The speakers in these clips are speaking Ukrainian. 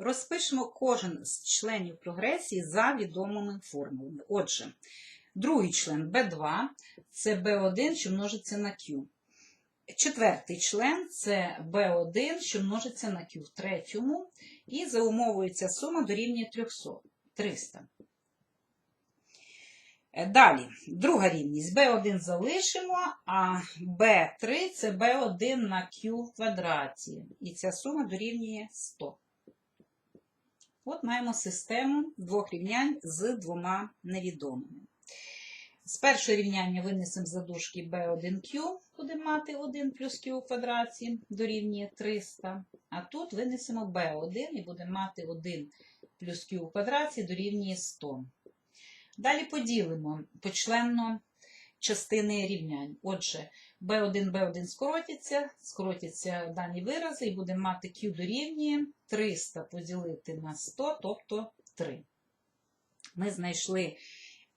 Розпишемо кожен з членів прогресії за відомими формулами. Отже, другий член B2 це B1, що множиться на Q. Четвертий член це B1, що множиться на Q в третьому. І за умовою ця сума дорівнює 300. 300. Е, Далі, друга рівність. B1 залишимо, а B3 це B1 на Q в квадраті. І ця сума дорівнює 100. От маємо систему двох рівнянь з двома невідомими. З першого рівняння винесемо за дужки b1q, будемо мати 1 плюс q у квадраті дорівнює 300. А тут винесемо b1 і будемо мати 1 плюс q у квадраті дорівнює 100. Далі поділимо почленно частини рівнянь. Отже, b1, b1 скоротяться, скоротяться дані вирази, і будемо мати q дорівнює 300 поділити на 100, тобто 3. Ми знайшли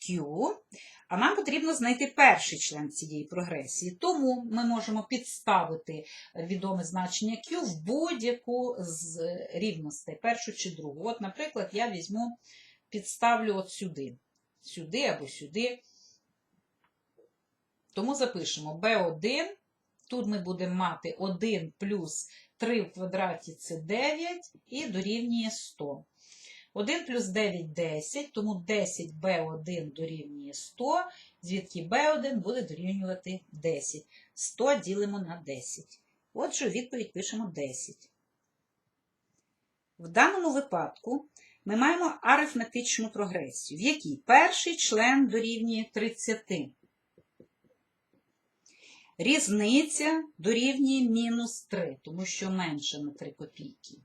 Q, а нам потрібно знайти перший член цієї прогресії. Тому ми можемо підставити відоме значення Q в будь-яку з рівностей, першу чи другу. От, наприклад, я візьму, підставлю от сюди, сюди або сюди. Тому запишемо B1. Тут ми будемо мати 1 плюс 3 в квадраті це 9 і дорівнює 100. 1 плюс 9 – 10, тому 10b1 дорівнює 100, звідки b1 буде дорівнювати 10. 100 ділимо на 10. Отже, відповідь пишемо 10. В даному випадку ми маємо арифметичну прогресію, в якій перший член дорівнює 30. Різниця дорівнює мінус 3, тому що менше на 3 копійки.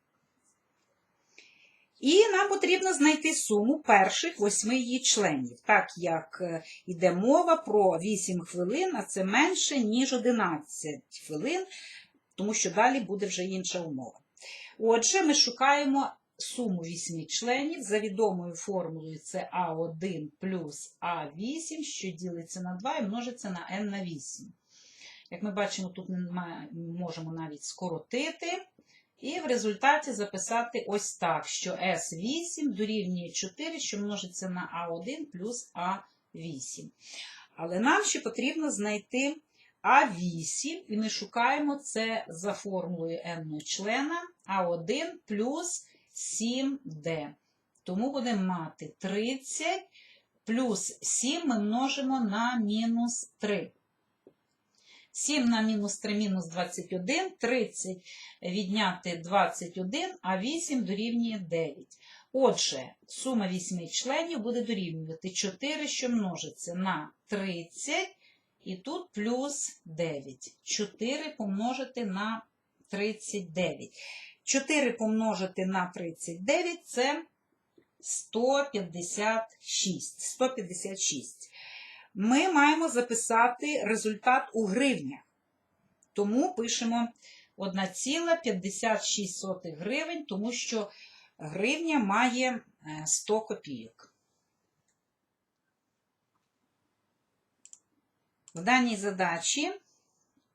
І нам потрібно знайти суму перших восьми її членів, так як йде мова про 8 хвилин, а це менше, ніж 11 хвилин, тому що далі буде вже інша умова. Отже, ми шукаємо суму 8 членів за відомою формулою це А1 плюс А8, що ділиться на 2 і множиться на n на 8. Як ми бачимо, тут ми можемо навіть скоротити. І в результаті записати ось так, що S8 дорівнює 4, що множиться на А1 плюс А8. Але нам ще потрібно знайти А8, і ми шукаємо це за формулою n члена А1 плюс 7D. Тому будемо мати 30 плюс 7 ми множимо на мінус 3. 7 на мінус 3 мінус 21, 30 відняти 21, а 8 дорівнює 9. Отже, сума 8 членів буде дорівнювати 4, що множиться на 30, і тут плюс 9. 4 помножити на 39. 4 помножити на 39 це 156. 156 ми маємо записати результат у гривнях. Тому пишемо 1,56 гривень, тому що гривня має 100 копійок. В даній задачі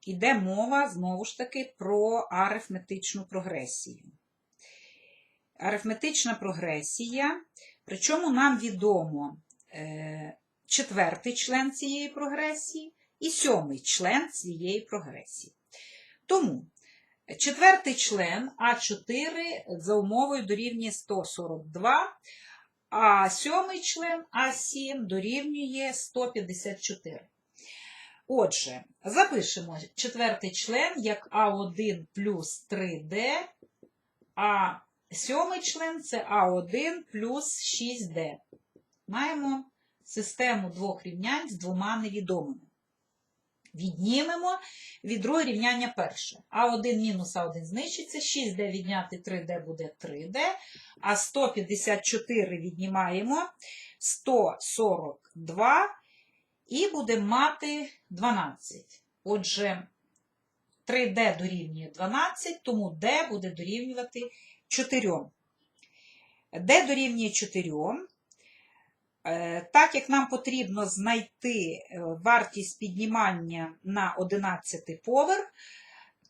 йде мова, знову ж таки, про арифметичну прогресію. Арифметична прогресія, причому нам відомо четвертий член цієї прогресії і сьомий член цієї прогресії. Тому четвертий член А4 за умовою дорівнює 142, а сьомий член А7 дорівнює 154. Отже, запишемо четвертий член як А1 плюс 3D, а сьомий член це А1 плюс 6D. Маємо систему двох рівнянь з двома невідомими. Віднімемо від другого рівняння перше. А1 мінус А1 знищиться, 6D відняти 3D буде 3D, а 154 віднімаємо 142 і будемо мати 12. Отже, 3D дорівнює 12, тому D буде дорівнювати 4. D дорівнює 4. Так як нам потрібно знайти вартість піднімання на 11 поверх,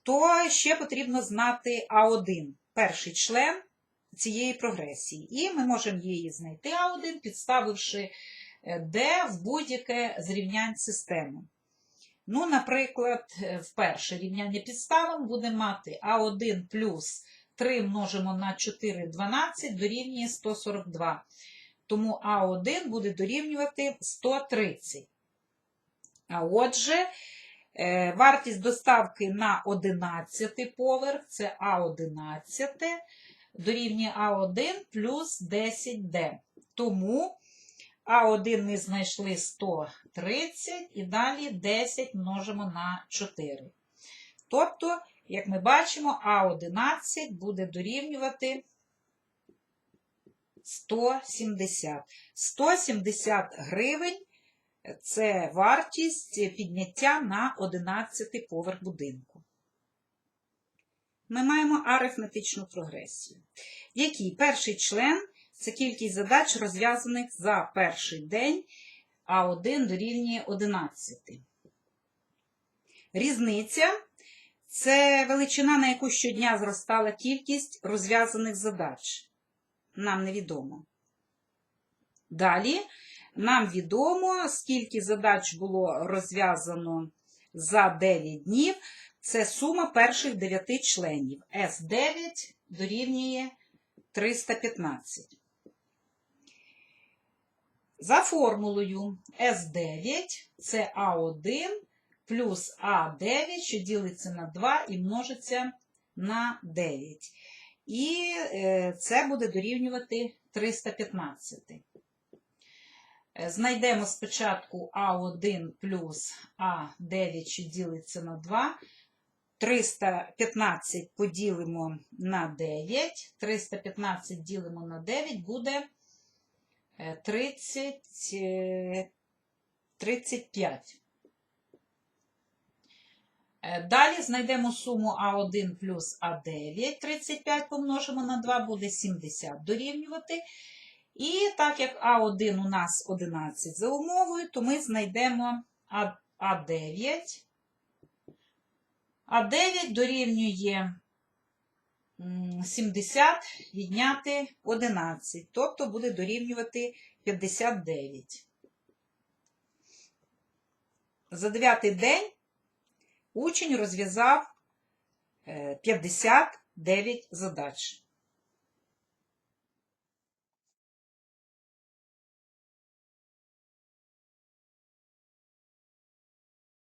то ще потрібно знати А1, перший член, цієї прогресії. І ми можемо її знайти А1, підставивши е, D в будь-яке з рівнянь системи. Ну, наприклад, е, в перше рівняння підставимо, будемо мати А1 плюс 3 множимо на 4, 12 дорівнює 142. Тому А1 буде дорівнювати 130. А отже, е, вартість доставки на 11 поверх це А11 дорівнює А1 плюс 10D. Тому А1 ми знайшли 130 і далі 10 множимо на 4. Тобто, як ми бачимо, А11 буде дорівнювати 170. 170 гривень це вартість підняття на 11 поверх будинку. Ми маємо арифметичну прогресію, в якій перший член це кількість задач, розв'язаних за перший день, а 1 дорівнює 11. Різниця це величина, на яку щодня зростала кількість розв'язаних задач. Нам невідомо. Далі нам відомо, скільки задач було розв'язано за 9 днів. Це сума перших 9 членів. С9 дорівнює 315. За формулою С9 це А1 плюс А9, що ділиться на 2 і множиться на 9. І е, це буде дорівнювати 315. Е, Знайдемо спочатку А1 плюс А9, що ділиться на 2. 315 поділимо на 9. 315 ділимо на 9 буде е, 30, е, 35. Е, Далі знайдемо суму А1 плюс А9. 35 помножимо на 2 буде 70 дорівнювати. І так як А1 у нас 11 за умовою, то ми знайдемо А- А9. А9 дорівнює 70 відняти 11, тобто буде дорівнювати 59. За 9 день учень розв'язав е, 59 задач.